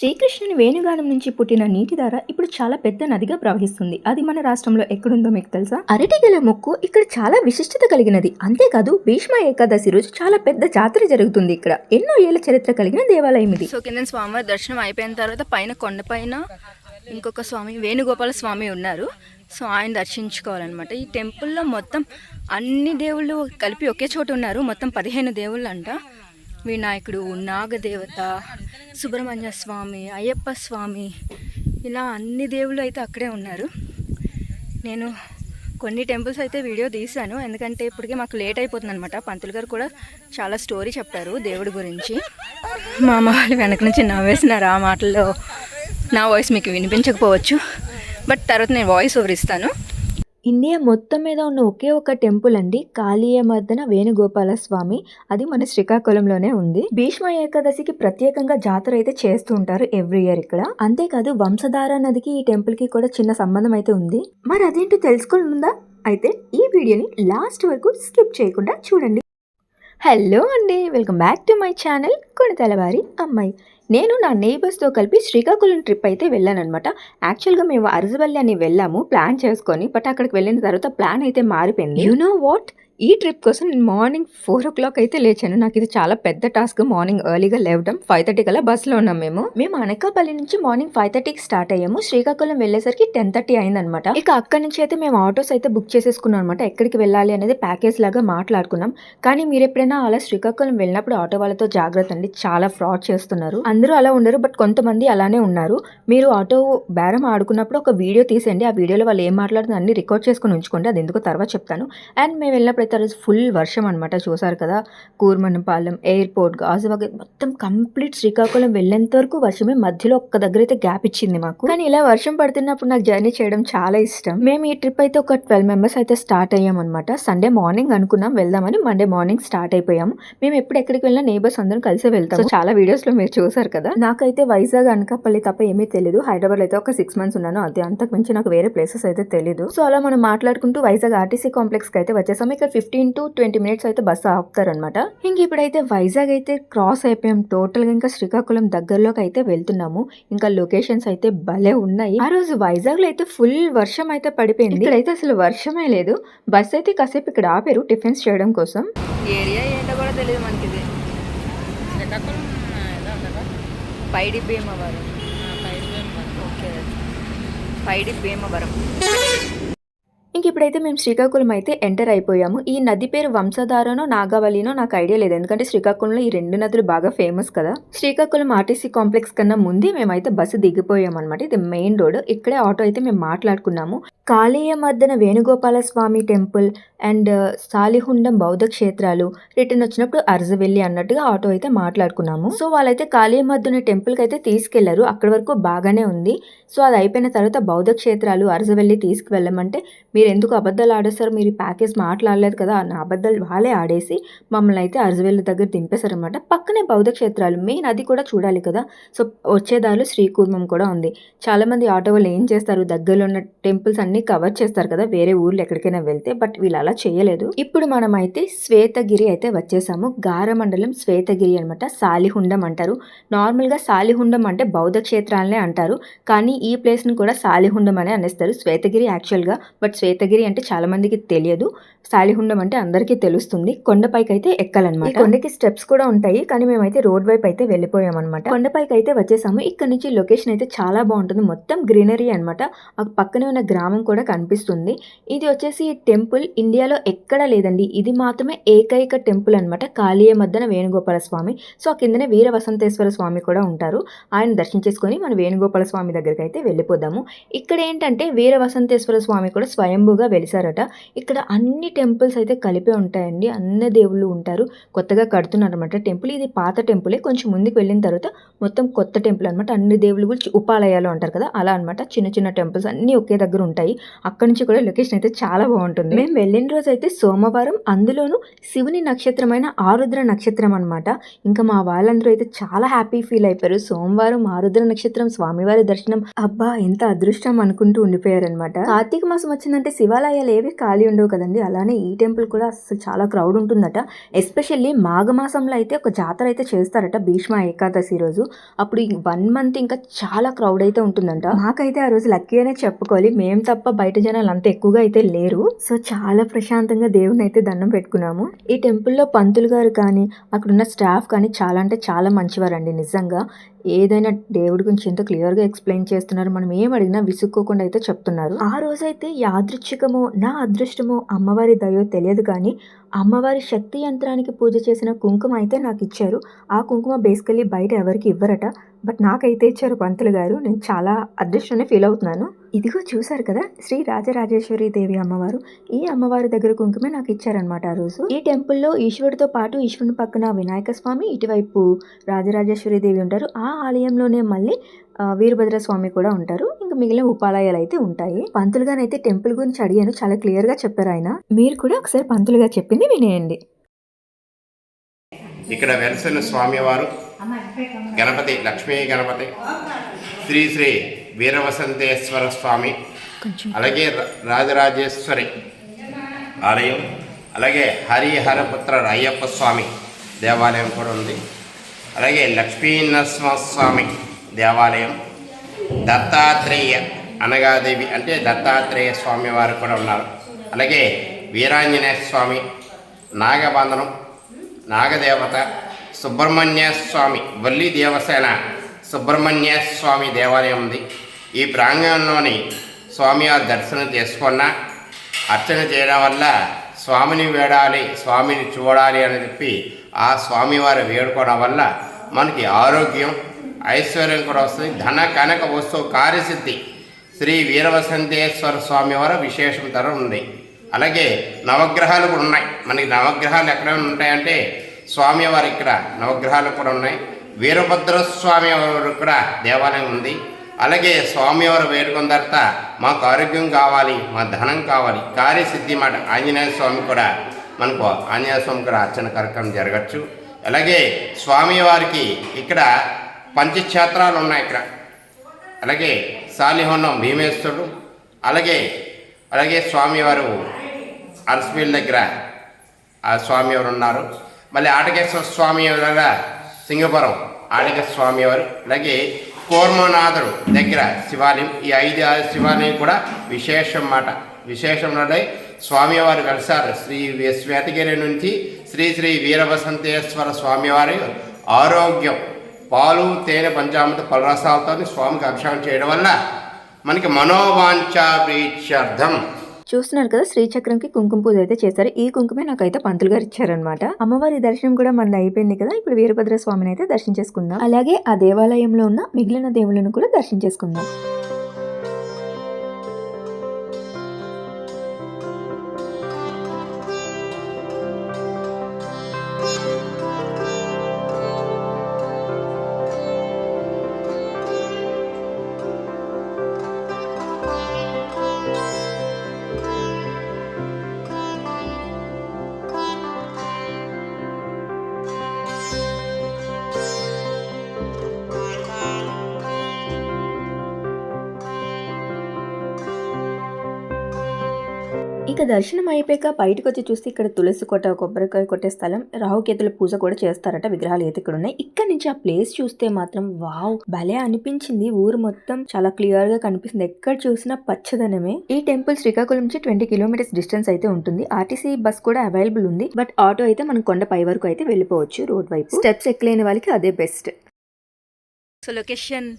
శ్రీకృష్ణుని వేణుగానం నుంచి పుట్టిన నీటి ధార ఇప్పుడు చాలా పెద్ద నదిగా ప్రవహిస్తుంది. అది మన రాష్ట్రంలో ఎక్కడుందో మీకు తెలుసా? అరటిగల మొక్కు ఇక్కడ చాలా విశిష్టత కలిగినది. అంతేకాదు భీష్మ ఏకాదశి రోజు చాలా పెద్ద జాతర జరుగుతుంది ఇక్కడ. ఎన్నో ఏళ్ళ చరిత్ర కలిగిన దేవాలయం ఇది. సో కింద స్వామివారి దర్శనం అయిపోయిన తర్వాత పైన కొండపైన ఇంకొక స్వామి వేణుగోపాల స్వామి ఉన్నారు. సో ఆయన దర్శించుకోవాలన్నమాట. ఈ టెంపుల్లో మొత్తం అన్ని దేవుళ్ళు కలిపి ఒకే చోట ఉన్నారు. మొత్తం పదిహేను దేవుళ్ళు అంట వినాయకుడు నాగదేవత సుబ్రహ్మణ్య స్వామి అయ్యప్ప స్వామి ఇలా అన్ని దేవుళ్ళు అయితే అక్కడే ఉన్నారు. నేను కొన్ని టెంపుల్స్ అయితే వీడియో తీశాను. ఎందుకంటే ఇప్పటికే మాకు లేట్ అయిపోతుంది అనమాట పంతులు గారు కూడా చాలా స్టోరీ చెప్పారు దేవుడి గురించి. మా అమ్మ వాళ్ళు వెనక నుంచి నవ్వేసినారు ఆ మాటల్లో. నా వాయిస్ మీకు వినిపించకపోవచ్చు. బట్ తర్వాత నేను వాయిస్ ఓవర్ ఇస్తాను. ఇండియా మొత్తం మీద ఉన్న ఒకే ఒక టెంపుల్ అండి కాళీయమర్దన వేణుగోపాల స్వామి అది మన శ్రీకాకుళంలోనే ఉంది. భీష్మ ఏకాదశికి ప్రత్యేకంగా జాతర అయితే చేస్తూ ఉంటారు ఎవ్రీ ఇయర్ ఇక్కడ. అంతేకాదు వంశధార నదికి ఈ టెంపుల్కి కూడా చిన్న సంబంధం అయితే ఉంది. మరి అదేంటో తెలుసుకోనుందా? అయితే ఈ వీడియోని లాస్ట్ వరకు స్కిప్ చేయకుండా చూడండి. హలో అండి welcome back to my channel కొనితలవారి అమ్మాయి. నేను నా నేబర్స్తో కలిపి శ్రీకాకుళం ట్రిప్ అయితే వెళ్ళాను అనమాట యాక్చువల్గా మేము అరజవల్లి అని వెళ్ళాము ప్లాన్ చేసుకొని బట్ అక్కడికి వెళ్ళిన తర్వాత ప్లాన్ అయితే మారిపోయింది. యు నో వాట్ ఈ ట్రిప్ కోసం నేను మార్నింగ్ ఫోర్ ఓ క్లాక్ అయితే లేచాను. నాకు ఇది చాలా పెద్ద టాస్క్. మార్నింగ్ ఎర్లీగా లేవడం ఫైవ్ థర్టీ కల్లా బస్సులో ఉన్నాం మేము. మేము అనకాపల్లి నుంచి మార్నింగ్ ఫైవ్ థర్టీకి స్టార్ట్ అయ్యాము. శ్రీకాకుళం వెళ్ళేసరికి టెన్ థర్టీ అయిందనమాట ఇక అక్కడి నుంచి అయితే మేము ఆటోస్ అయితే బుక్ చేసేసుకున్నాం అనమాట ఎక్కడికి వెళ్ళాలి అనేది ప్యాకేజ్ లాగా మాట్లాడుకున్నాం. కానీ మీరు ఎప్పుడైనా అలా శ్రీకాకుళం వెళ్ళినప్పుడు ఆటో వాళ్ళతో జాగ్రత్త అండి. చాలా ఫ్రాడ్ చేస్తున్నారు. అందరూ అలా ఉండరు బట్ కొంతమంది అలానే ఉన్నారు. మీరు ఆటో బేరం ఆడుకున్నప్పుడు ఒక వీడియో తీసేయండి. ఆ వీడియోలో వాళ్ళు ఏం మాట్లాడుతున్నారు అన్ని రికార్డ్ చేసుకుని ఉంచుకోండి. అది ఎందుకో తర్వాత చెప్తాను. అండ్ మేము వెళ్ళినప్పుడు ఆ రోజు ఫుల్ వర్షం అనమాట చూసారు కదా? కూర్మనపాలెం ఎయిర్పోర్ట్ గాజువాగ మొత్తం కంప్లీట్ శ్రీకాకుళం వెళ్ళేంత వరకు వర్షమే. మధ్యలో ఒక్క దగ్గర అయితే గ్యాప్ ఇచ్చింది మాకు. కానీ ఇలా వర్షం పడుతున్నప్పుడు నాకు జర్నీ చేయడం చాలా ఇష్టం. మేము ఈ ట్రిప్ అయితే ఒక ట్వెల్వ్ మెంబర్స్ అయితే స్టార్ట్ అయ్యాం అనమాట సండే మార్నింగ్ అనుకున్నాం వెళ్దామని మండే మార్నింగ్ స్టార్ట్ అయిపోయాము. మేము ఎప్పుడు ఎక్కడికి వెళ్ళినా నేబర్స్ అందరం కలిసి వెళ్తాం చాలా వీడియోస్లో మీరు చూసారు కదా? నాకైతే వైజాగ్ అనకాపల్లి తప్ప ఏమీ తెలియదు హైదరాబాద్ అయితే ఒక సిక్స్ మంత్స్ ఉన్నాను. అది అంతకు మించి నాకు వేరే ప్లేసెస్ అయితే తెలియదు సో అలా మనం మాట్లాడుకుంటూ వైజాగ్ ఆర్టీసీ కాంప్లెక్స్కి అయితే వచ్చేసాము. ఇక్కడ ఫిఫ్టీన్ టు ట్వంటీ మినిట్స్ అయితే బస్సు ఆపుతారనమాట ఇంక ఇప్పుడైతే వైజాగ్ అయితే క్రాస్ అయిపోయాం. టోటల్గా ఇంకా శ్రీకాకుళం దగ్గరలోకి అయితే వెళ్తున్నాము. ఇంకా లొకేషన్స్ అయితే భలే ఉన్నాయి. ఆ రోజు వైజాగ్లో అయితే ఫుల్ వర్షం అయితే పడిపోయింది. ఇక్కడైతే అసలు వర్షమే లేదు. బస్ అయితే కాసేపు ఇక్కడ ఆపారు టిఫిన్స్ చేయడం కోసం. ఏరియా ఏంటో కూడా తెలియదు మనకి ఇది పైడి భీమవరం. ఓకే. పైడి భీమవరం. ఇంక ఇప్పుడైతే మేము శ్రీకాకుళం అయితే ఎంటర్ అయిపోయాము. ఈ నది పేరు వంశధారనో నాగావళినో నాకు ఐడియా లేదు. ఎందుకంటే శ్రీకాకుళంలో ఈ రెండు నదులు బాగా ఫేమస్ కదా. శ్రీకాకుళం ఆర్టీసీ కాంప్లెక్స్ కన్నా ముందే మేమైతే బస్సు దిగిపోయాం అనమాట ఇది మెయిన్ రోడ్. ఇక్కడే ఆటో అయితే మేము మాట్లాడుకున్నాము. కాళీయ మర్దన వేణుగోపాల స్వామి టెంపుల్ అండ్ సాలిహుండం బౌద్ధ క్షేత్రాలు రిటర్న్ వచ్చినప్పుడు అరజవెల్లి అన్నట్టుగా ఆటో అయితే మాట్లాడుకున్నాము. సో వాళ్ళైతే కాళీయ మద్దున టెంపుల్కి అయితే తీసుకెళ్ళారు. అక్కడ వరకు బాగానే ఉంది. సో అది అయిపోయిన తర్వాత బౌద్ధ క్షేత్రాలు అర్జవెల్లి తీసుకువెళ్ళమంటే మీరు ఎందుకు అబద్ధాలు ఆడేస్తారు మీరు ప్యాకేజ్ మాట్లాడలేదు కదా అన్న అబద్ధాలు వాళ్ళే ఆడేసి మమ్మల్ని అయితే అరసవెల్లి దగ్గర దింపేశారనమాట పక్కనే బౌద్ధ క్షేత్రాలు మెయిన్ అది కూడా చూడాలి కదా. సో వచ్చేదారిలో శ్రీకూర్మం కూడా ఉంది. చాలా మంది ఆటో వాళ్ళు ఏం చేస్తారు? దగ్గరలో ఉన్న టెంపుల్స్ అన్ని కవర్ చేస్తారు కదా వేరే ఊర్లు ఎక్కడికైనా వెళ్తే బట్ వీళ్ళు అలా చేయలేదు. ఇప్పుడు మనం అయితే శ్వేతగిరి అయితే వచ్చేసాము. గారమండలం శ్వేతగిరి అనమాట సాలిహుండం అంటారు. నార్మల్గా సాలిహుండం అంటే బౌద్ధ క్షేత్రాలనే అంటారు. కానీ ఈ ప్లేస్ని కూడా సాలిహుండం అనే అనేస్తారు. శ్వేతగిరి యాక్చువల్గా. బట్ శ్వేత శ్వేతగిరి అంటే చాలా మందికి తెలియదు. సాలిహుండం అంటే అందరికీ తెలుస్తుంది. కొండపైకి అయితే ఎక్కాలన్నమాట. కొండకి స్టెప్స్ కూడా ఉంటాయి. కానీ మేమైతే రోడ్ వైపు అయితే వెళ్ళిపోయాం అనమాట కొండపైకి అయితే వచ్చేసాము. ఇక్కడ నుంచి లొకేషన్ అయితే చాలా బాగుంటుంది. మొత్తం గ్రీనరీ అనమాట ఆ పక్కనే ఉన్న గ్రామం కూడా కనిపిస్తుంది. ఇది వచ్చేసి టెంపుల్. ఇండియాలో ఎక్కడా లేదండి. ఇది మాత్రమే ఏకైక టెంపుల్ అనమాట కాళీయ మద్దన వేణుగోపాల స్వామి సో ఆ కిందనే వీర వసంతేశ్వర స్వామి కూడా ఉంటారు. ఆయన దర్శించేసుకొని మన వేణుగోపాల స్వామి దగ్గరికి అయితే వెళ్ళిపోదాము. ఇక్కడ ఏంటంటే వీర వసంతేశ్వర స్వామి కూడా స్వయంభూగా వెలిసారట ఇక్కడ అన్ని టెంపుల్స్ అయితే కలిపే ఉంటాయండి. అన్ని దేవుళ్ళు ఉంటారు. కొత్తగా కడుతున్నారనమాట టెంపుల్. ఇది పాత టెంపులే. కొంచెం ముందుకు వెళ్ళిన తర్వాత మొత్తం కొత్త టెంపుల్ అనమాట అన్ని దేవుళ్ళు కూడా ఉపాలయాలు అంటారు కదా అలా అనమాట చిన్న చిన్న టెంపుల్స్ అన్ని ఒకే దగ్గర ఉంటాయి. అక్కడ నుంచి కూడా లొకేషన్ అయితే చాలా బాగుంటుంది. మేము వెళ్ళిన రోజు అయితే సోమవారం అందులోనూ శివుని నక్షత్రమైన ఆరుద్ర నక్షత్రం అనమాట ఇంకా మా వాళ్ళందరూ అయితే చాలా హ్యాపీ ఫీల్ అయిపోయారు. సోమవారం ఆరుద్ర నక్షత్రం స్వామివారి దర్శనం. అబ్బా ఎంత అదృష్టం అనుకుంటూ ఉండిపోయారనమాట కార్తీక మాసం వచ్చిందంటే శివాలయాలు ఏవి ఖాళీ ఉండవు కదండి. అలానే ఈ టెంపుల్ కూడా అసలు చాలా క్రౌడ్ ఉంటుందట. ఎస్పెషల్లీ మాఘమాసంలో అయితే ఒక జాతర అయితే చేస్తారట భీష్మ ఏకాదశి రోజు. అప్పుడు ఈ వన్ మంత్ ఇంకా చాలా క్రౌడ్ అయితే ఉంటుందంట. మాకైతే ఆ రోజు లక్కీ అనే చెప్పుకోవాలి. మేము తప్ప బయట జనాలు అంత ఎక్కువగా అయితే లేరు. సో చాలా ప్రశాంతంగా దేవుని అయితే దండం పెట్టుకున్నాము. ఈ టెంపుల్లో పంతులు గారు కానీ అక్కడున్న స్టాఫ్ కానీ చాలా అంటే చాలా మంచివారండి నిజంగా. ఏదైనా దేవుడి గురించి ఎంతో క్లియర్గా ఎక్స్ప్లెయిన్ చేస్తున్నారు. మనం ఏం అడిగినా విసుక్కోకుండా అయితే చెప్తున్నారు. ఆ రోజైతే యాదృచ్ఛికమో నా అదృష్టమో అమ్మవారి దయో తెలియదు కానీ అమ్మవారి శక్తి యంత్రానికి పూజ చేసిన కుంకుమ అయితే నాకు ఇచ్చారు. ఆ కుంకుమ బేసికలీ బయట ఎవరికి ఇవ్వరట. బట్ నాకైతే ఇచ్చారు పంతులు గారు. నేను చాలా అదృష్టాన్ని ఫీల్ అవుతున్నాను. ఇదిగో చూశారు కదా శ్రీ రాజరాజేశ్వరి దేవి అమ్మవారు. ఈ అమ్మవారి దగ్గర కుంకుమే నాకు ఇచ్చారనమాట ఆ రోజు. ఈ టెంపుల్లో ఈశ్వరుడితో పాటు ఈశ్వరుని పక్కన వినాయక స్వామి ఇటువైపు రాజరాజేశ్వరి దేవి ఉంటారు. ఆ ఆలయంలోనే మళ్ళీ వీరభద్ర స్వామి కూడా ఉంటారు. ఇంకా మిగిలిన ఉపాలయాలు అయితే ఉంటాయి. పంతులు గారైతే టెంపుల్ గురించి అడిగాను. చాలా క్లియర్గా చెప్పారు ఆయన. మీరు కూడా ఒకసారి పంతులుగా చెప్పింది వినేయండి. ఇక్కడ వెలసిన స్వామివారు గణపతి లక్ష్మీ గణపతి. శ్రీ శ్రీ వీరవసంతేశ్వర స్వామి. అలాగే ర- రాజరాజేశ్వరి ఆలయం. అలాగే హరిహరపుత్ర అయ్యప్ప స్వామి దేవాలయం కూడా ఉంది. అలాగే లక్ష్మీనరసింహస్వామి దేవాలయం. దత్తాత్రేయ అనగాదేవి అంటే దత్తాత్రేయ స్వామి వారు కూడా ఉన్నారు. అలాగే వీరాంజనేయ స్వామి నాగబంధనం నాగదేవత సుబ్రహ్మణ్య స్వామి వల్లి దేవసేన సుబ్రహ్మణ్య స్వామి దేవాలయం ఉంది. ఈ ప్రాంగణంలోని స్వామివారి దర్శనం చేసుకున్న అర్చన చేయడం వల్ల స్వామిని వేడాలి స్వామిని చూడాలి అని చెప్పి ఆ స్వామివారి వేడుకోవడం వల్ల మనకి ఆరోగ్యం ఐశ్వర్యం కూడా వస్తుంది. ధన కనక వస్తువు కార్యసిద్ధి. శ్రీ వీరవసంతేశ్వర స్వామి వారు విశేషం తర ఉంది. అలాగే నవగ్రహాలు కూడా ఉన్నాయి. మనకి నవగ్రహాలు ఎక్కడ ఉంటాయంటే స్వామివారి ఇక్కడ నవగ్రహాలు కూడా ఉన్నాయి. వీరభద్ర స్వామి వారు కూడా దేవాలయం ఉంది. అలాగే స్వామివారు వేడుకున్న తర్వాత మాకు ఆరోగ్యం కావాలి మా ధనం కావాలి కార్యసిద్ధి మాట ఆంజనేయ స్వామి కూడా మనకు ఆంజనేయ స్వామి కూడా అర్చన కార్యక్రమం జరగచ్చు. అలాగే స్వామివారికి ఇక్కడ పంచక్షేత్రాలు ఉన్నాయి ఇక్కడ. అలాగే సాలిహోనం భీమేశ్వరుడు అలాగే అలాగే స్వామివారు అరస్పీల్ దగ్గర ఆ స్వామివారు ఉన్నారు. మళ్ళీ ఆటకేశ్వర స్వామి దగ్గర సింగపురం. ఆటకేశ్వర స్వామివారు అలాగే కోర్మనాథుడు దగ్గర శివాలయం. ఈ ఐదు శివాలయం కూడా విశేషం మాట విశేషంలో స్వామివారు కలిసారు శ్రీ శ్వేతగిరి నుంచి శ్రీ శ్రీ వీరవసంతేశ్వర స్వామివారి ఆరోగ్యం. పాలు తేనె పంచామృత పలరసాలతో స్వామికి అభిషేకం చేయడం వల్ల మనకి మనోవాంఛా ప్రీత్యర్థం చూస్తున్నారు కదా శ్రీచక్రంకి కుంకుమ పూజ అయితే చేశారు. ఈ కుంకుమే నాకైతే పంతులు గారు ఇచ్చారనమాట అమ్మవారి దర్శనం కూడా మనది అయిపోయింది కదా ఇప్పుడు వీరభద్ర స్వామిని అయితే దర్శించేసుకుందాం అలాగే ఆ దేవాలయంలో ఉన్న మిగిలిన దేవుళ్ళను కూడా దర్శించేసుకుందాం ఇక దర్శనం అయిపోయాక బయటకు వచ్చి చూస్తే ఇక్కడ తులసి కొట్ట కొబ్బరికాయ కొట్టే స్థలం రాహుకేతుల పూజ కూడా చేస్తారట విగ్రహాలు అయితే ఇక్కడ ఉన్నాయి ఇక్కడ నుంచి ఆ ప్లేస్ చూస్తే మాత్రం వావ్ భలే అనిపించింది. ఊరు మొత్తం చాలా క్లియర్గా కనిపిస్తుంది. ఎక్కడ చూసినా పచ్చదనమే. ఈ టెంపుల్ శ్రీకాకుళం నుంచి ట్వంటీ కిలోమీటర్స్ డిస్టెన్స్ అయితే ఉంటుంది. ఆర్టీసీ బస్ కూడా అవైలబుల్ ఉంది. బట్ ఆటో అయితే మనం కొండ పై వరకు అయితే వెళ్ళిపోవచ్చు రోడ్ వైపు. స్టెప్స్ ఎక్కలేని వాళ్ళకి అదే బెస్ట్. సో లొకేషన్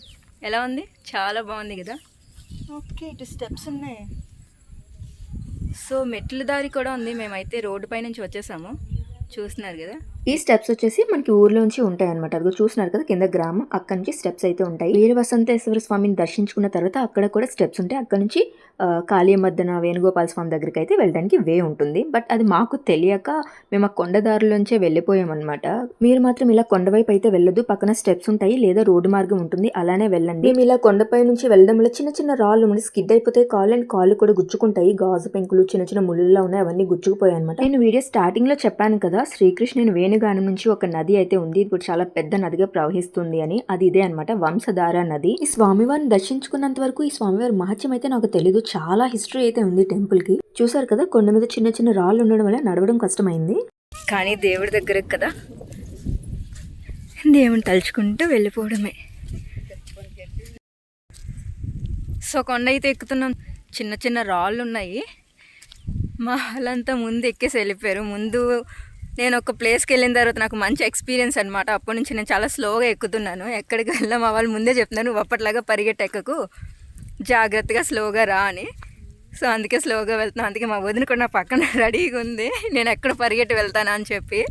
ఎలా ఉంది? చాలా బాగుంది కదా? ఓకే ఇటు స్టెప్స్ ఉన్నాయి. సో మెట్ల దారి కూడా ఉంది. మేమైతే రోడ్డు పై నుంచి వచ్చేసాము. చూస్తున్నారు కదా? ఈ స్టెప్స్ వచ్చేసి మనకి ఊర్లోంచి ఉంటాయి అనమాట అదిగో చూస్తున్నారు కదా కింద గ్రామం అక్కడ నుంచి స్టెప్స్ అయితే ఉంటాయి. వీర వసంతేశ్వర స్వామిని దర్శించుకున్న తర్వాత అక్కడ కూడా స్టెప్స్ ఉంటాయి. అక్కడ నుంచి ఆ, కాళీమద్దన వేణుగోపాల స్వామి దగ్గరికి అయితే వెళ్ళడానికి వే ఉంటుంది. బట్ అది మాకు తెలియక మేము ఆ కొండదారులోంచే వెళ్ళిపోయాం అనమాట మీరు మాత్రం ఇలా కొండవైపు అయితే వెళ్ళదు పక్కన స్టెప్స్ ఉంటాయి లేదా రోడ్డు మార్గం ఉంటుంది. అలానే వెళ్ళండి. మేము ఇలా కొండపై నుంచి వెళ్ళడం వల్ల చిన్న చిన్న రాళ్ళు ఉండి స్కిడ్ అయిపోతే కాళ్ళు అండ్ కాళ్ళు కూడా గుచ్చుకుంటాయి. గాజు పెంకులు చిన్న చిన్న ముళ్ళులా ఉన్నాయి. అవన్నీ గుచ్చుకుపోయాయి అనమాట నేను వీడియో స్టార్టింగ్లో చెప్పాను కదా శ్రీకృష్ణుని వేణు వేణుగానం నుంచి ఒక నది అయితే ఉంది. ఇది కూడా చాలా పెద్ద నదిగా ప్రవహిస్తుంది అని. అది ఇదే అన్నమాట. వంశధార నది. ఈ స్వామివారిని దర్శించుకున్నంత వరకు ఈ స్వామివారి మహత్యం అయితే నాకు తెలియదు చాలా హిస్టరీ అయితే ఉంది టెంపుల్కి. చూసారు కదా కొండ మీద చిన్న చిన్న రాళ్ళు ఉండడం వల్ల నడవడం కష్టమైంది. కానీ దేవుడి దగ్గర కదా దేవుని తలుచుకుంటూ వెళ్ళిపోవడమే. సో కొండ అయితే ఎక్కుతున్నాం. చిన్న చిన్న రాళ్ళు ఉన్నాయి. మా వాళ్ళంతా ముందు ఎక్కేసి వెళ్ళిపోయారు. ముందు నేను ఒక ప్లేస్కి వెళ్ళిన తర్వాత నాకు మంచి ఎక్స్పీరియన్స్ అనమాట అప్పటి నుంచి నేను చాలా స్లోగా ఎక్కుతున్నాను. ఎక్కడికి వెళ్ళినా వాళ్ళు ముందే చెప్తున్నాను నువ్వు అప్పట్లాగా పరిగెట్టెక్కకు. జాగ్రత్తగా స్లోగా రా అని. సో అందుకే స్లోగా వెళ్తున్నాను అందుకే మా వదిన కూడా నా పక్కన రెడీగా ఉంది. నేను ఎక్కడ పరిగెట్టి వెళ్తానా అని చెప్పి.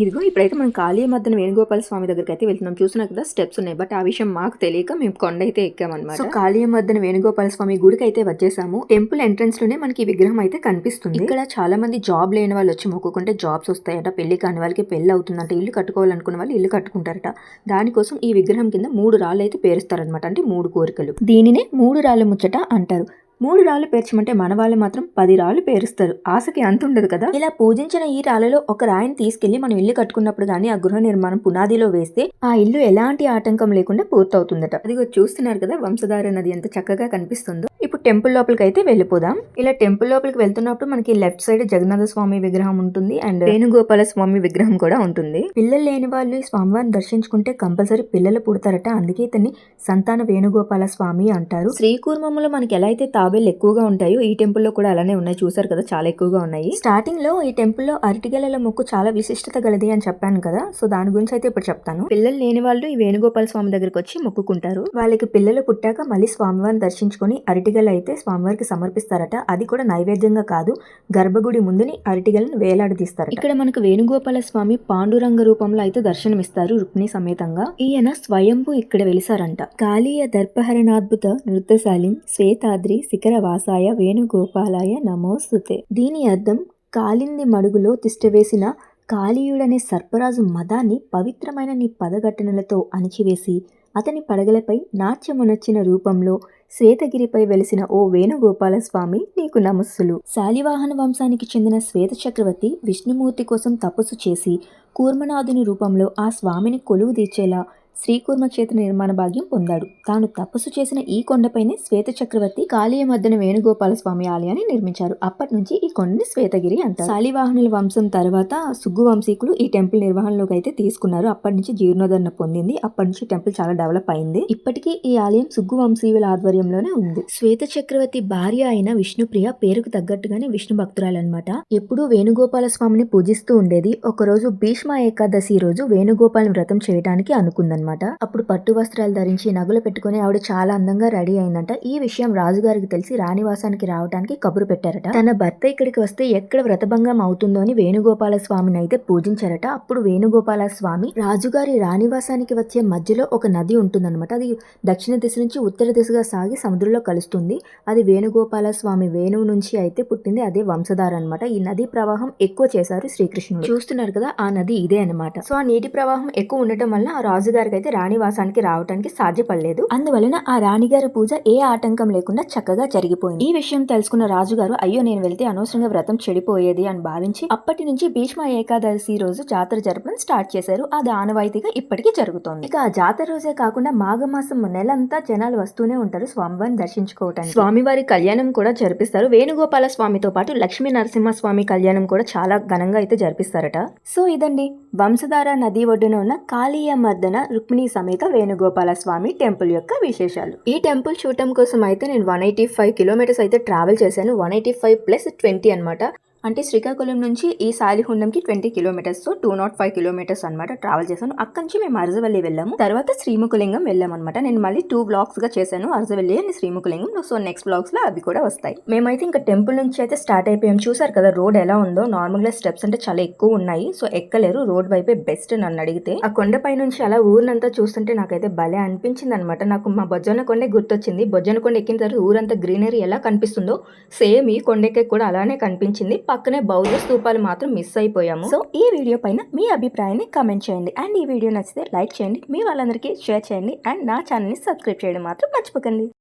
ఇదిగో ఇప్పుడైతే మనం కాళీ మద్దన వేణుగోపాల స్వామి దగ్గరికి అయితే వెళ్తున్నాం. చూసినా కదా స్టెప్స్ ఉన్నాయి. బట్ ఆ విషయం మాకు తెలియక మేము కొండ అయితే ఎక్కామన్నమాట. సో కాళీ మద్దన వేణుగోపాల స్వామి గుడికి అయితే వచ్చేసాము. టెంపుల్ ఎంట్రన్స్లోనే మనకి విగ్రహం అయితే కనిపిస్తుంది. ఇక్కడ చాలా మంది జాబ్ లేని వాళ్ళు వచ్చి మొక్కుకుంటే జాబ్స్ వస్తాయట. పెళ్ళి కాని వాళ్ళకి పెళ్ళి అవుతుందంట. ఇల్లు కట్టుకోవాలనుకున్న వాళ్ళు ఇల్లు కట్టుకుంటారట. దానికోసం ఈ విగ్రహం కింద మూడు రాళ్ళు అయితే పేరుస్తారనమాట అంటే మూడు కోరికలు. దీనినే మూడు రాళ్ళ ముచ్చట అంటారు. మూడు రాళ్ళు పేర్చమంటే మన వాళ్ళు మాత్రం పది రాళ్ళు పేరుస్తారు. ఆశకి అంత ఉండదు కదా? ఇలా పూజించిన ఈ రాళ్ళలో ఒక రాయిని తీసుకెళ్ళి మనం ఇల్లు కట్టుకున్నప్పుడు గానీ ఆ గృహ నిర్మాణం పునాదిలో వేస్తే ఆ ఇల్లు ఎలాంటి ఆటంకం లేకుండా పూర్తవుతుందట. అదిగో చూస్తున్నారు కదా వంశధార నది ఎంత చక్కగా కనిపిస్తుందో. ఇప్పుడు టెంపుల్ లోపలికి అయితే వెళ్ళిపోదాం. ఇలా టెంపుల్ లోపలికి వెళ్తున్నప్పుడు మనకి లెఫ్ట్ సైడ్ జగన్నాథ స్వామి విగ్రహం ఉంటుంది అండ్ వేణుగోపాల స్వామి విగ్రహం కూడా ఉంటుంది. పిల్లలు లేని వాళ్ళు ఈ స్వామివారిని దర్శించుకుంటే కంపల్సరీ పిల్లలు పుడతారట. అందుకే ఇతన్ని సంతాన వేణుగోపాల స్వామి అంటారు. శ్రీకూర్మములో మనకి ఎలా అయితే తాబేళ్ళు ఎక్కువగా ఉంటాయో. ఈ టెంపుల్లో కూడా అలానే ఉన్నాయి. చూసారు కదా చాలా ఎక్కువగా ఉన్నాయి. స్టార్టింగ్లో ఈ టెంపుల్లో అరటిగెలల మొక్కు చాలా విశిష్టత గలది అని చెప్పాను కదా సో దాని గురించి అయితే ఇప్పుడు చెప్తాను. పిల్లలు లేని వాళ్ళు ఈ వేణుగోపాల స్వామి దగ్గరికి వచ్చి మొక్కుకుంటారు. వాళ్ళకి పిల్లలు పుట్టాక మళ్ళీ స్వామివారిని దర్శించుకొని అరటిగెల అయితే స్వామివారికి సమర్పిస్తారట. అది కూడా నైవేద్యంగా కాదు గర్భగుడి ముందుని అరటిగలను వేలాడదీస్తారు. ఇక్కడ మనకు వేణుగోపాల స్వామి పాండురంగ రూపంలో అయితే దర్శనమిస్తారు రుక్మిణి సమేతంగా. ఈయన స్వయంభూ ఇక్కడ వెలిసారంట. కాళీయ దర్పహరణాద్భుత నృత్యశాలిం శ్వేతాద్రి శిఖరవాసాయ వేణుగోపాలాయ నమోస్తుతే దీని అర్థం కాలింది మడుగులో తిష్టవేసిన కాళీయుడనే సర్పరాజు మదాన్ని పవిత్రమైన నీ పదఘటనలతో అణిచివేసి అతని పడగలపై నాట్యమునొచ్చిన రూపంలో శ్వేతగిరిపై వెలిసిన ఓ వేణుగోపాల స్వామి నీకు నమస్సులు. శాలివాహన వంశానికి చెందిన శ్వేత చక్రవర్తి విష్ణుమూర్తి కోసం తపస్సు చేసి కూర్మనాథుని రూపంలో ఆ స్వామిని కొలువు తీర్చేలా శ్రీకూర్మక్షేత్ర నిర్మాణ భాగ్యం పొందాడు. తాను తపస్సు చేసిన ఈ కొండపైనే శ్వేత చక్రవర్తి కాళీయ మద్దన వేణుగోపాల స్వామి ఆలయాన్ని నిర్మించారు. అప్పటి నుంచి ఈ కొండని శ్వేతగిరి అంటారు. శాలివాహనుల వంశం తర్వాత సుగ్గు వంశీకులు ఈ టెంపుల్ నిర్వహణలోకి అయితే తీసుకున్నారు. అప్పటి నుంచి జీర్ణోద్ధరణ పొందింది. అప్పటి నుంచి టెంపుల్ చాలా డెవలప్ అయింది. ఇప్పటికీ ఈ ఆలయం సుగ్గు వంశీయుల ఆధ్వర్యంలోనే ఉంది. శ్వేత చక్రవర్తి భార్య అయిన విష్ణుప్రియ పేరుకు తగ్గట్టుగానే విష్ణు భక్తురాలన్నమాట. ఎప్పుడూ వేణుగోపాల స్వామిని పూజిస్తూ ఉండేది. ఒకరోజు భీష్మ ఏకాదశి రోజు వేణుగోపాల వ్రతం చేయడానికి అనుకుందన్నమాట. అప్పుడు పట్టు వస్త్రాలు ధరించి నగలు పెట్టుకుని ఆవిడ చాలా అందంగా రెడీ అయిందంట. ఈ విషయం రాజుగారికి తెలిసి రాణివాసానికి రావడానికి కబురు పెట్టారట. తన భర్త ఇక్కడికి వస్తే ఎక్కడ వ్రతభంగం అవుతుందో అని వేణుగోపాల స్వామిని అయితే పూజించారట. అప్పుడు వేణుగోపాల స్వామి రాజుగారి రాణివాసానికి వచ్చే మధ్యలో ఒక నది ఉంటుందన్నమాట. అది దక్షిణ దిశ నుంచి ఉత్తర దిశగా సాగి సముద్రంలో కలుస్తుంది. అది వేణుగోపాల స్వామి వేణువు నుంచి అయితే పుట్టింది అదే వంశధార అన్నమాట. ఈ నది ప్రవాహం ఎక్కువ చేశారు శ్రీకృష్ణుడు. చూస్తున్నారు కదా ఆ నది ఇదే అన్నమాట. సో ఆ నీటి ప్రవాహం ఎక్కువ ఉండటం వల్ల ఆ రాజుగారికి అయితే రాణివాసానికి రావడానికి సాధ్యపడలేదు అందువలన ఆ రాణిగారి పూజ ఏ ఆటంకం లేకుండా చక్కగా జరిగిపోయింది. ఈ విషయం తెలుసుకున్న రాజుగారు అయ్యో నేను వెళ్తే అనవసరంగా వ్రతం చెడిపోయేది అని భావించి అప్పటి నుంచి భీష్మ ఏకాదశి రోజు జాతర జరపడం స్టార్ట్ చేశారు. అది ఆనవాయితీగా ఇప్పటికీ జరుగుతోంది. ఇక ఆ జాతర రోజే కాకుండా మాఘమాసం నెలంతా జనాలు వస్తూనే ఉంటారు స్వామివారిని దర్శించుకోవటానికి. స్వామివారి కళ్యాణం కూడా జరిపిస్తారు. వేణుగోపాల స్వామితో పాటు లక్ష్మీ నరసింహ స్వామి కళ్యాణం కూడా చాలా ఘనంగా అయితే జరిపిస్తారట. సో ఇదండి. వంశధార నది ఒడ్డున ఉన్న కాళీయ మర్దన రుక్మిణి సమేత వేణుగోపాల స్వామి టెంపుల్ యొక్క విశేషాలు. ఈ టెంపుల్ చూడటం కోసం అయితే నేను వన్ ఎయిటీ ఫైవ్ కిలోమీటర్స్ అయితే ట్రావెల్ చేశాను. One eighty five plus twenty అనమాట అంటే శ్రీకాకుళం నుంచి ఈ సాలిహుండంకి twenty kilometers so two nought five kilometers అనమాట ట్రావెల్ చేశాను. అక్కడి నుంచి మేము అరజవల్లి వెళ్ళాము. తర్వాత శ్రీముఖలింగం వెళ్ళాం అనమాట నేను మళ్ళీ టూ బ్లాగ్స్గా చేశాను Arasavalli and Srimukhalingam. So next బ్లాగ్స్లో అవి కూడా వస్తాయి. మేమైతే ఇంకా టెంపుల్ నుంచి అయితే స్టార్ట్ అయిపోయాం. చూసారు కదా రోడ్ ఎలా ఉందో. నార్మల్గా స్టెప్స్ అంటే చాలా ఎక్కువ ఉన్నాయి. సో ఎక్కలేరు. రోడ్ వైపే బెస్ట్ నన్ను అడిగితే. ఆ కొండపై నుంచి అలా ఊరినంతా చూస్తుంటే నాకైతే భలే అనిపించింది అనమాట నాకు మా బొజ్జన కొండే గుర్తొచ్చింది. బొజ్జన కొండ ఎక్కిన తర్వాత ఊరంతా గ్రీనరీ ఎలా కనిపిస్తుందో సేమ్ ఈ కొండకే కూడా అలానే కనిపించింది. పక్కనే బౌద్ధ స్థూపాలు మాత్రం మిస్ అయిపోయాము. సో ఈ వీడియో పైన మీ అభిప్రాయాన్ని కామెంట్ చేయండి. అండ్ ఈ వీడియో నచ్చితే లైక్ చేయండి. మీ వాళ్ళందరికీ షేర్ చేయండి. అండ్ నా ఛానల్ని సబ్స్క్రైబ్ చేయడం మాత్రం మర్చిపోకండి.